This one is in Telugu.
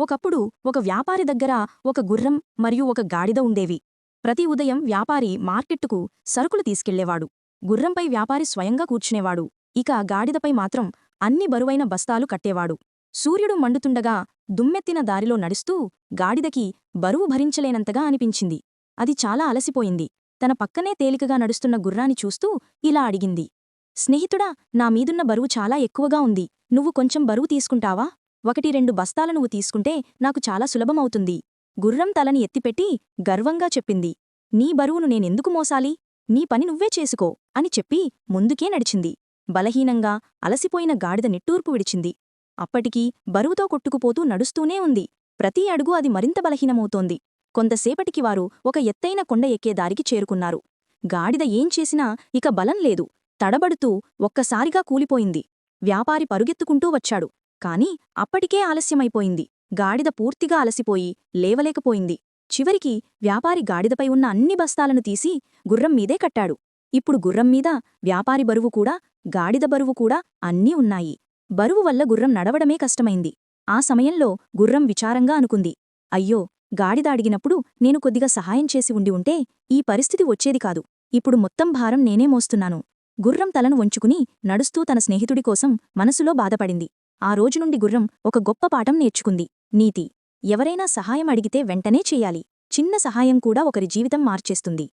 ఒకప్పుడు ఒక వ్యాపారి దగ్గర ఒక గుర్రం మరియు ఒక గాడిద ఉండేవి. ప్రతి ఉదయం వ్యాపారి మార్కెట్టుకు సరుకులు తీసుకెళ్ళేవాడు. గుర్రంపై వ్యాపారి స్వయంగా కూర్చునేవాడు. ఇక గాడిదపై మాత్రం అన్ని బరువైన బస్తాలు కట్టేవాడు. సూర్యుడు మండుతుండగా దుమ్మెత్తిన దారిలో నడుస్తూ గాడిదకి బరువు భరించలేనంతగా అనిపించింది. అది చాలా అలసిపోయింది. తన పక్కనే తేలికగా నడుస్తున్న గుర్రాన్ని చూస్తూ ఇలా అడిగింది. స్నేహితుడా నా మీదున్న బరువు చాలా ఎక్కువగా ఉంది. నువ్వు కొంచెం బరువు తీసుకుంటావా? ఒకటి రెండు బస్తాల నువ్వు తీసుకుంటే నాకు చాలా సులభమవుతుంది. గుర్రం తలని ఎత్తిపెట్టి గర్వంగా చెప్పింది. నీ బరువును నేనెందుకు మోసాలి? నీ పని నువ్వే చేసుకో అని చెప్పి ముందుకే నడిచింది. బలహీనంగా అలసిపోయిన గాడిద నిట్టూర్పు విడిచింది. అప్పటికీ బరువుతో కొట్టుకుపోతూ నడుస్తూనే ఉంది. ప్రతి అడుగు అది మరింత బలహీనమవుతోంది. కొంతసేపటికి వారు ఒక ఎత్తైన కొండ ఎక్కే దారికి చేరుకున్నారు. గాడిద ఏం చేసినా ఇక బలం లేదు. తడబడుతూ ఒక్కసారిగా కూలిపోయింది. వ్యాపారి పరుగెత్తుకుంటూ వచ్చాడు. కాని అప్పటికే ఆలస్యమైపోయింది. గాడిద పూర్తిగా అలసిపోయి లేవలేకపోయింది. చివరికి వ్యాపారి గాడిదపై ఉన్న అన్ని బస్తాలను తీసి గుర్రం మీదే కట్టాడు. ఇప్పుడు గుర్రం మీద వ్యాపారి బరువు కూడా గాడిద బరువు కూడా అన్నీ ఉన్నాయి. బరువు వల్ల గుర్రం నడవడమే కష్టమైంది. ఆ సమయంలో గుర్రం విచారంగా అనుకుంది. అయ్యో! గాడిద అడిగినప్పుడు నేను కొద్దిగా సహాయం చేసి ఉండి ఉంటే ఈ పరిస్థితి వచ్చేది కాదు. ఇప్పుడు మొత్తం భారం నేనే మోస్తున్నాను. గుర్రం తలను వంచుకుని నడుస్తూ తన స్నేహితుడి కోసం మనసులో బాధపడింది. ఆ రోజు నుండి గుర్రం ఒక గొప్ప పాఠం నేర్చుకుంది. నీతి. ఎవరైనా సహాయం అడిగితే వెంటనే చెయ్యాలి చిన్న సహాయం కూడా ఒకరి జీవితం మార్చేస్తుంది.